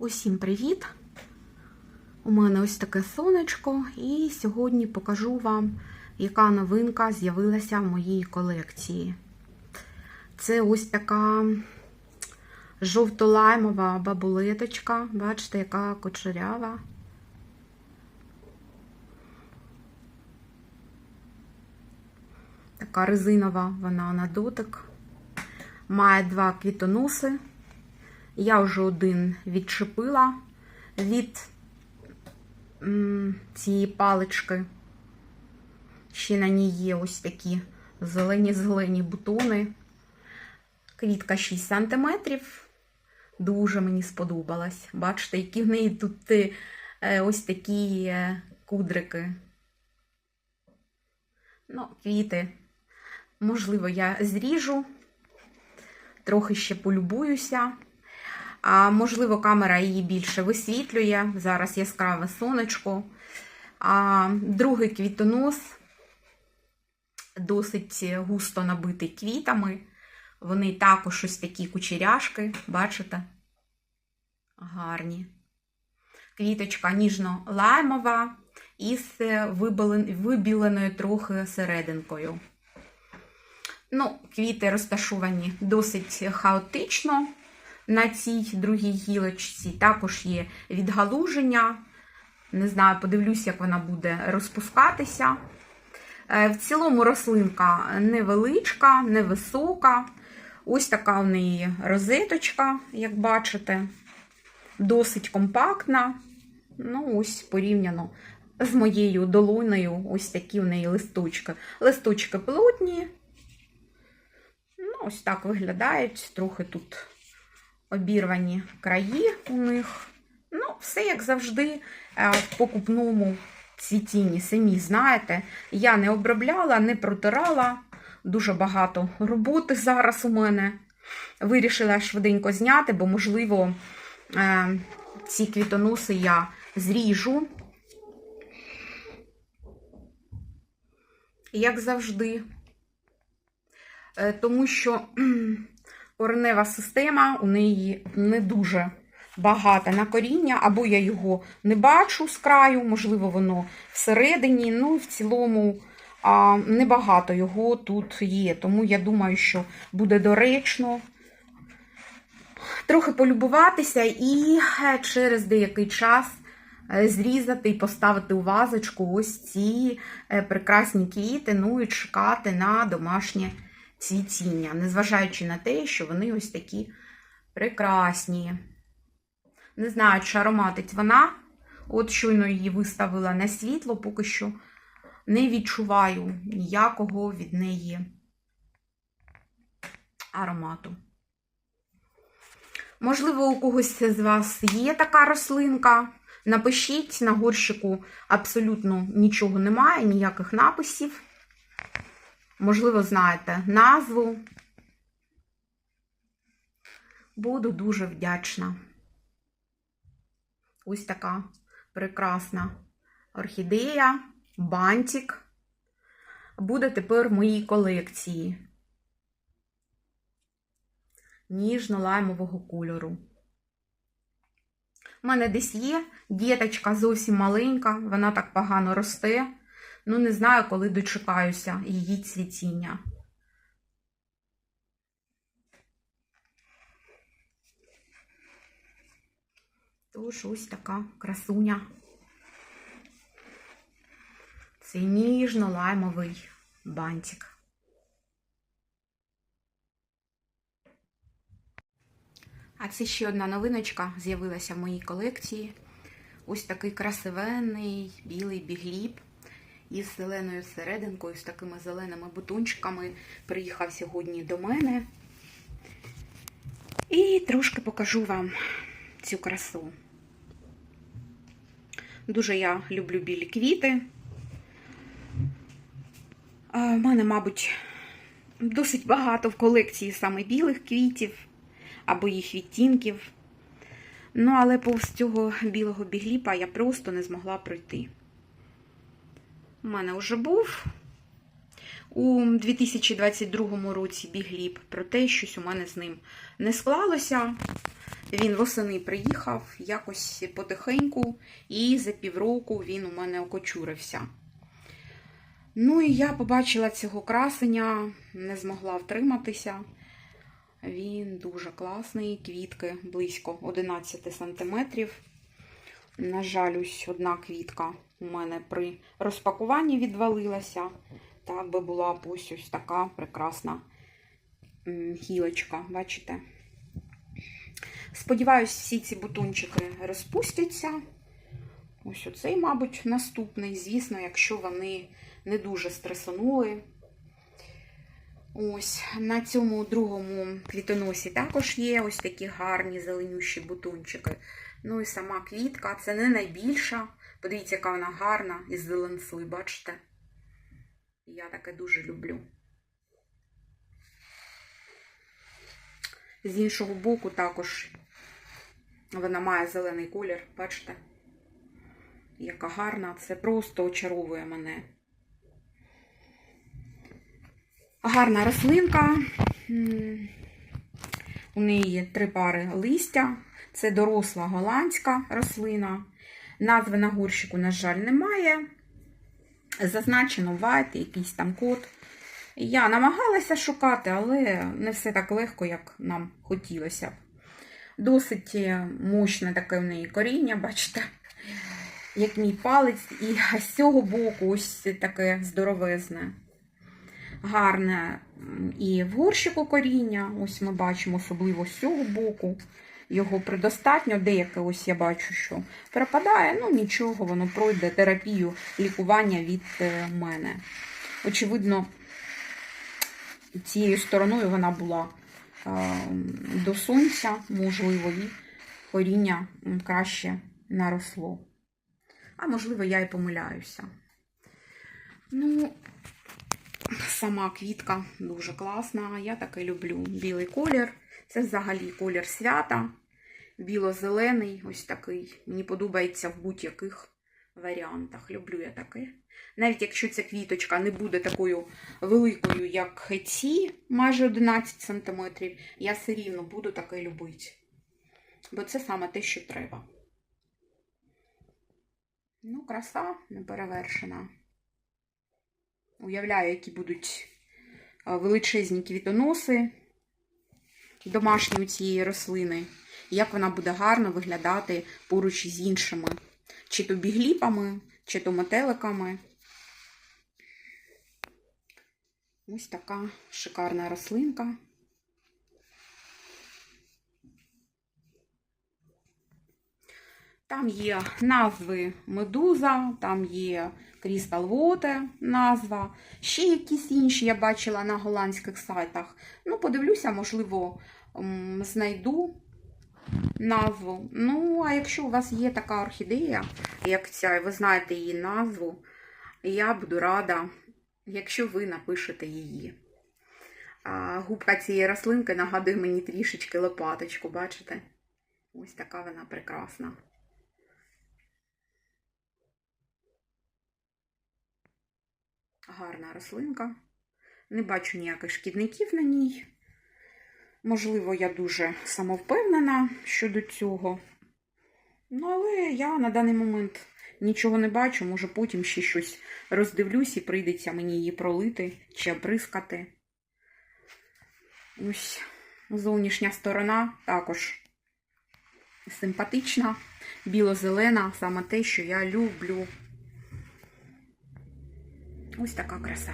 Усім привіт! У мене ось таке сонечко, і сьогодні покажу вам, яка новинка з'явилася в моїй колекції. Це ось така жовто-лаймова бабулеточка. Бачите, яка кучерява. Така резинова вона на дотик. Має два квітоноси. Я вже один відчепила від цієї палички. Ще на ній є ось такі зелені-зелені бутони. Квітка 6 см. Дуже мені сподобалась. Бачите, які в неї тут е, ось такі кудрики. Ну, квіти. Можливо, я зріжу, трохи ще полюбуюся. А можливо, камера її більше висвітлює. Зараз яскраве сонечко. А другий квітонос досить густо набитий квітами. Вони також ось такі кучеряшки, бачите? Гарні. Квіточка ніжно-лаймова із вибіленою трохи серединкою. Ну, квіти розташовані досить хаотично на цій другій гілочці. Також є відгалуження. Не знаю, подивлюсь, як вона буде розпускатися. В цілому рослинка невеличка, невисока. Ось така в неї розеточка, як бачите, досить компактна. Ну, ось порівняно з моєю долонею, ось такі в неї листочки. Листочки плотні. Ну, ось так виглядають. Трохи тут обірвані краї у них. Ну, все, як завжди, в покупному цвітінні. Самі знаєте, я не обробляла, не протирала. Дуже багато роботи зараз у мене. Вирішила швиденько зняти, бо, можливо, ці квітоноси я зріжу. Як завжди. Тому що коренева система у неї не дуже багата на коріння, або я його не бачу з краю, можливо, воно всередині. Ну, в цілому, небагато його тут є. Тому я думаю, що буде доречно трохи полюбуватися і через деякий час зрізати і поставити у вазочку ось ці прекрасні квіти, ну і чекати на домашнє цвітіння, незважаючи на те, що вони ось такі прекрасні. Не знаю, чи ароматить вона. От щойно її виставила на світло, поки що не відчуваю ніякого від неї аромату. Можливо, у когось з вас є така рослинка. Напишіть на горщику абсолютно нічого немає, ніяких написів. Можливо, знаєте назву. Буду дуже вдячна. Ось така прекрасна орхідея, бантик. Буде тепер в моїй колекції ніжно-лаймового кольору. У мене десь є діточка зовсім маленька, вона так погано росте. Ну, не знаю, коли дочекаюся її цвітіння. Тож ось така красуня. Це ніжно-лаймовий бантик. А це ще одна новиночка з'явилася в моїй колекції. Ось такий красивенний білий бігліп із зеленою серединкою, з такими зеленими бутончиками. Приїхав сьогодні до мене. І трошки покажу вам цю красу. Дуже я люблю білі квіти. У мене, мабуть, досить багато в колекції саме білих квітів або їх відтінків. Ну, але повз цього білого бігліпа я просто не змогла пройти. У мене вже був у 2022 році бігліп, проте щось у мене з ним не склалося. Він восени приїхав якось потихеньку, і за півроку він у мене окочурився. Ну і я побачила цього красення, не змогла втриматися. Він дуже класний, квітки близько 11 сантиметрів. На жаль, ось одна квітка у мене при розпакуванні відвалилася. Так би була ось ось така прекрасна гілочка, бачите? Сподіваюсь, всі ці бутончики розпустяться. Ось оцей, мабуть, наступний. Звісно, якщо вони не дуже стресонули. Ось на цьому другому квітоносі також є ось такі гарні зеленющі бутончики. Ну і сама квітка, це не найбільша. Подивіться, яка вона гарна із зеленцли, бачите? Я таке дуже люблю. З іншого боку також вона має зелений колір, бачите? Яка гарна, це просто очаровує мене. Гарна рослинка. У неї є три пари листя. Це доросла голландська рослина. Назви на горщику, на жаль, немає. Зазначено вайт, якийсь там код. Я намагалася шукати, але не все так легко, як нам хотілося б. Досить мощне таке в неї коріння, бачите, як мій палець, і з цього боку ось таке здоровезне гарне і в горщику коріння. Ось ми бачимо, особливо з цього боку. Його предостатньо. Деяке ось я бачу, що пропадає. Ну нічого, воно пройде терапію лікування від е, мене. Очевидно, цією стороною вона була е, до сонця, можливо, і коріння краще наросло. А можливо, я і помиляюся. Ну, Сама квітка дуже класна. Я таке люблю. Білий колір. Це взагалі колір свята. Біло-зелений, ось такий. Мені подобається в будь-яких варіантах. Люблю я таке. Навіть якщо ця квіточка не буде такою великою, як ці, майже 11 см, я все рівно буду таке любити. Бо це саме те, що треба. Ну, краса неперевершена. Уявляю, які будуть величезні квітоноси домашні у цієї рослини. Як вона буде гарно виглядати поруч із іншими. Чи то бігліпами, чи то метеликами. Ось така шикарна рослинка. Там є назви медуза, там є Crystal Water назва, ще якісь інші я бачила на голландських сайтах. Ну, подивлюся, можливо, знайду назву. Ну, а якщо у вас є така орхідея, як ця, і ви знаєте її назву, я буду рада, якщо ви напишете її. А, губка цієї рослинки нагадує мені трішечки лопаточку, бачите? Ось така вона прекрасна. Гарна рослинка. Не бачу ніяких шкідників на ній. Можливо, я дуже самовпевнена щодо цього. Ну, але я на даний момент нічого не бачу. Може, потім ще щось роздивлюсь і прийдеться мені її пролити чи оприскати. Ось зовнішня сторона також симпатична, біло-зелена, саме те, що я люблю. Ось така краса.